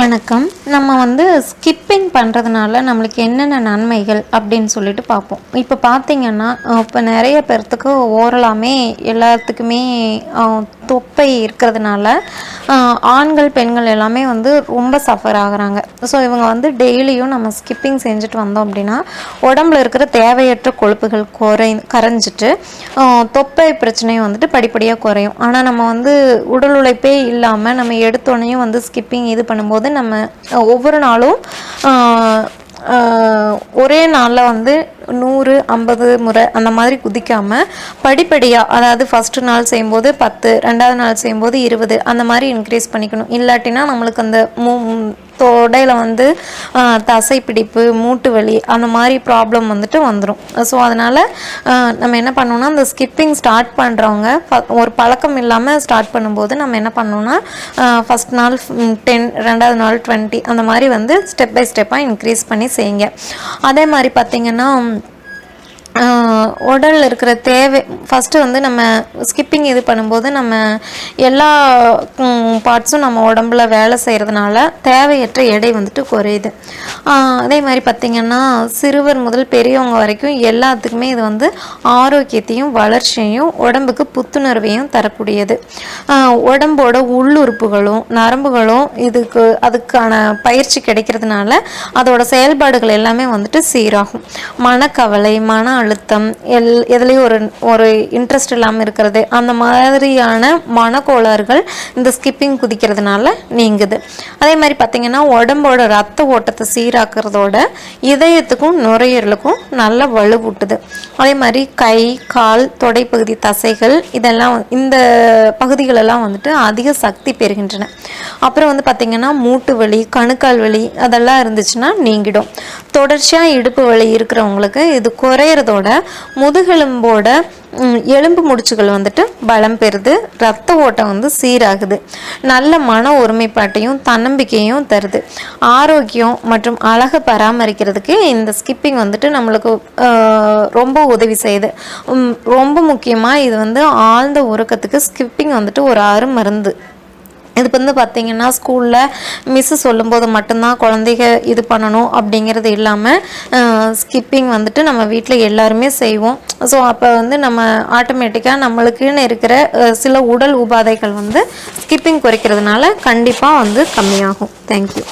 வணக்கம். நம்ம வந்து ஸ்கிப்பிங் பண்ணுறதுனால நம்மளுக்கு என்னென்ன நன்மைகள் அப்படின்னு சொல்லிட்டு பார்ப்போம். இப்போ பார்த்தீங்கன்னா இப்போ நிறைய பேர்த்துக்கு ஓரலாமே எல்லாத்துக்குமே தொப்பை இருக்கிறதுனால ஆண்கள் பெண்கள் எல்லாமே வந்து ரொம்ப சஃபர் ஆகுறாங்க. ஸோ இவங்க வந்து டெய்லியும் நம்ம ஸ்கிப்பிங் செஞ்சுட்டு வந்தோம் அப்படின்னா உடம்புல இருக்கிற தேவையற்ற கொழுப்புகள் குறை கரைஞ்சிட்டு தொப்பை பிரச்சனையும் வந்துட்டு படிப்படியாக குறையும். ஆனால் நம்ம வந்து உடல் உழைப்பே இல்லாமல் நம்ம எடுத்தோடனையும் வந்து ஸ்கிப்பிங் இது பண்ணும்போது நம்ம ஒவ்வொரு நாளும் ஒரே நாளில் வந்து நூறு ஐம்பது முறை அந்த மாதிரி குதிக்காமல் படிப்படியாக அதாவது ஃபஸ்ட்டு நாள் செய்யும்போது பத்து ரெண்டாவது நாள் செய்யும்போது இருபது அந்த மாதிரி இன்க்ரீஸ் பண்ணிக்கணும். இல்லாட்டினா நம்மளுக்கு அந்த மூ தொடையில் வந்து தசைப்பிடிப்பு தசை பிடிப்பு மூட்டு வலி அந்த மாதிரி ப்ராப்ளம் வந்துட்டு வந்துடும் ஸோ அதனால் நம்ம என்ன பண்ணோன்னா அந்த ஸ்கிப்பிங் ஸ்டார்ட் பண்ணுறவங்க ஒரு பழக்கம் இல்லாமல் ஸ்டார்ட் பண்ணும்போது நம்ம என்ன பண்ணோன்னா ஃபஸ்ட் நாள் டென் ரெண்டாவது நாள் டுவெண்ட்டி அந்த மாதிரி வந்து ஸ்டெப் பை ஸ்டெப்பாக இன்க்ரீஸ் பண்ணி செய்யுங்க. அதே மாதிரி பார்த்திங்கன்னா உடலில் இருக்கிற தேவை ஃபஸ்ட்டு வந்து நம்ம ஸ்கிப்பிங் இது பண்ணும்போது நம்ம எல்லா பார்ட்ஸும் நம்ம உடம்புல வேலை செய்கிறதுனால தேவையற்ற எடை வந்துட்டு குறையுது. அதே மாதிரி பார்த்திங்கன்னா சிறுவர் முதல் பெரியவங்க வரைக்கும் எல்லாத்துக்குமே இது வந்து ஆரோக்கியத்தையும் வளர்ச்சியையும் உடம்புக்கு புத்துணர்வையும் தரக்கூடியது. உடம்போட உள்ளுறுப்புகளும் நரம்புகளும் இதுக்கு அதுக்கான பயிற்சி கிடைக்கிறதுனால அதோட செயல்பாடுகள் எல்லாமே வந்துட்டு சீராகும். மனக்கவலை மன அழுத்தம் எல் எதுலேயும் ஒரு ஒரு இன்ட்ரெஸ்ட் இல்லாமல் இருக்கிறது. அந்த மாதிரியான மனக்கோளாறுகள் இந்த ஸ்கிப்பிங் குதிக்கிறதுனால நீங்குது. அதே மாதிரி பார்த்திங்கன்னா உடம்போட ரத்த ஓட்டத்தை சீராக்குறதோட இதயத்துக்கும் நுரையீரலுக்கும் நல்ல வலுவூட்டுது. அதே மாதிரி கை கால் தொடைப்பகுதி தசைகள் இதெல்லாம் இந்த பகுதிகளெல்லாம் வந்துட்டு அதிக சக்தி பெறுகின்றன. அப்புறம் வந்து பார்த்திங்கன்னா மூட்டு வலி கணுக்கால் வலி அதெல்லாம் இருந்துச்சுன்னா நீங்கிடும். தொடர்ச்சியாக இடுப்பு வலி இருக்கிறவங்களுக்கு இது குறையிறதோட முதுகெலும்போட எலும்பு முடிச்சுகள் வந்துட்டு பலம் பெறுது ரத்த ஓட்டம் வந்து சீராகுது. நல்ல மன ஒருமைப்பாட்டையும் தன்னம்பிக்கையும் தருது. ஆரோக்கியம் மற்றும் அழகை பராமரிக்கிறதுக்கு இந்த ஸ்கிப்பிங் வந்துட்டு நம்மளுக்கு ரொம்ப உதவி செய்யுது. ரொம்ப முக்கியமாக இது வந்து ஆழ்ந்த உறக்கத்துக்கு ஸ்கிப்பிங் வந்துட்டு ஒரு அருமருந்து. இது வந்து பார்த்திங்கன்னா ஸ்கூலில் மிஸ்ஸு சொல்லும்போது மட்டும்தான் குழந்தைங்க இது பண்ணணும் அப்படிங்கிறது இல்லாமல் ஸ்கிப்பிங் வந்துட்டு நம்ம வீட்டில் எல்லாருமே செய்வோம். ஸோ அப்போ வந்து நம்ம ஆட்டோமேட்டிக்காக நம்மளுக்குன்னு இருக்கிற சில உடல் உபாதைகள் வந்து ஸ்கிப்பிங் குறைக்கிறதுனால கண்டிப்பாக வந்து கம்மியாகும். தேங்க்யூ